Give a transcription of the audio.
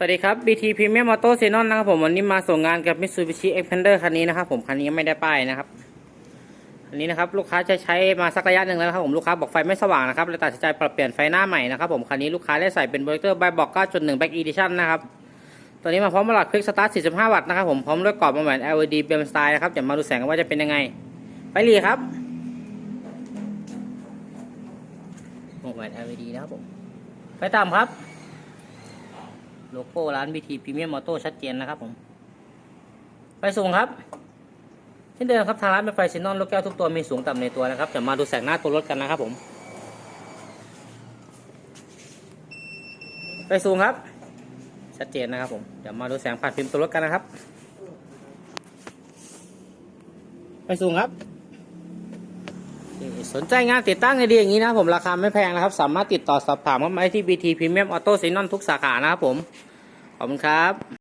สวัสดีครับ BT Premium Auto Xenon นะครับผมวันนี้มาส่งงานกับ Mitsubishi Xpander คันนี้นะครับผมคันนี้ไม่ได้ป้ายนะครับอันนี้นะครับลูกค้าจะใช้มาสักระยะหนึ่งแล้วครับผมลูกค้าบอกไฟไม่สว่างนะครับเลยตัดสินใจปรับเปลี่ยนไฟหน้าใหม่นะครับผมคันนี้ลูกค้าได้ใส่เป็นโปรเจคเตอร์ใบบอก9.1 Back Edition นะครับตัวนี้มาพร้อมหลอดคลิกสตาร์ท 45 วัตต์นะครับผมพร้อมด้วยกรอบมาเหมือน LED beam style นะครับเดี๋ยวมาดูแสงกันว่าจะเป็นยังไง ไปรีครับโอ้แหวน LED นะครับผมไปตามครับ โลโก้ร้าน BT Premium Auto ชัดเจนนะครับผมไปสูงครับเช่นเดิมครับทางร้านเป็นไฟซินอนลูกแก้วทุกตัวมีสูงต่ำในตัวนะครับจะมาดูแสงหน้าตัวรถกันนะครับผมไปสูงครับ ชัดเจนนะครับผมเดี๋ยวมาดูแสงผ่านฟิล์มตัวรถกันนะครับไปสูงครับ สนใจงานติดตั้งไอเดียอย่างนี้นะผมราคาไม่แพงนะครับ สามารถติดต่อสอบถามเข้ามาได้ที่ BT Premium Auto Xenon ทุกสาขานะครับผม ขอบคุณครับ